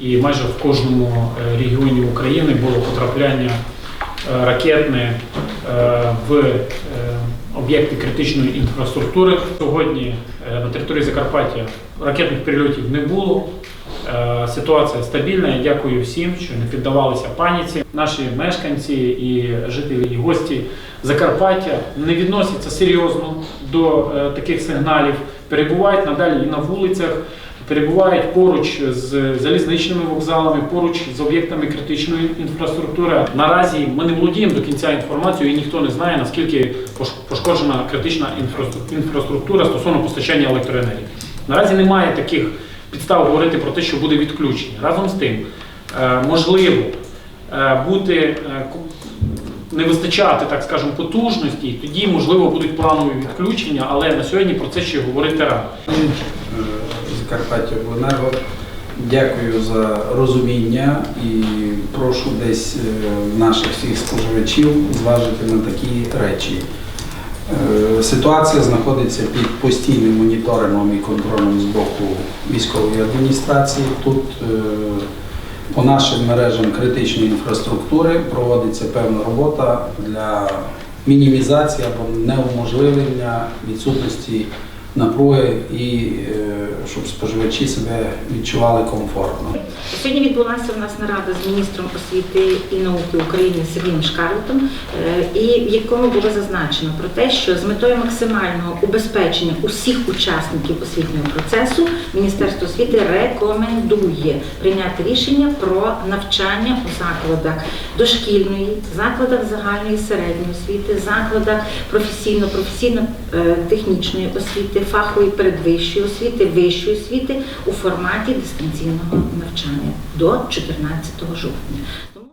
І майже в кожному е, регіоні України було потрапляння е, ракетне е, в об'єкти критичної інфраструктури. Сьогодні на території Закарпаття ракетних прильотів не було. Е, Ситуація стабільна. Я дякую всім, що не піддавалися паніці. Наші мешканці і жителі і гості Закарпаття не відносяться серйозно до е, таких сигналів, перебувають надалі і на вулицях, перебувають поруч з залізничними вокзалами, поруч з об'єктами критичної інфраструктури. Наразі ми не володіємо до кінця інформацією, і ніхто не знає наскільки пош- пошкоджена критична інфраструктура стосовно постачання електроенергії. Наразі немає таких підстав говорити про те, що буде відключення. Разом з тим, е, можливо е, бути е, не вистачати, так скажемо, потужності, і тоді можливо будуть планові відключення, але на сьогодні про це ще говорити рано. Закарпаття Обленерго. Дякую за розуміння і прошу десь наших всіх споживачів зважити на такі речі. Е, Ситуація знаходиться під постійним моніторингом і контролем з боку військової адміністрації. Тут е, по нашим мережам критичної інфраструктури проводиться певна робота для мінімізації або неуможливлення відсутності напруги і е, щоб споживачі себе відчували комфортно. Сьогодні відбулася у нас нарада з міністром освіти і науки України Сергієм Шкарлетом, е, і в якому було зазначено про те, що з метою максимального убезпечення усіх учасників освітнього процесу Міністерство освіти рекомендує прийняти рішення про навчання у закладах дошкільної, закладах загальної середньої освіти, закладах професійно-професійно-технічної освіти, фахової передвищої освіти, вищої освіти у форматі дистанційного навчання до 14 жовтня. Тому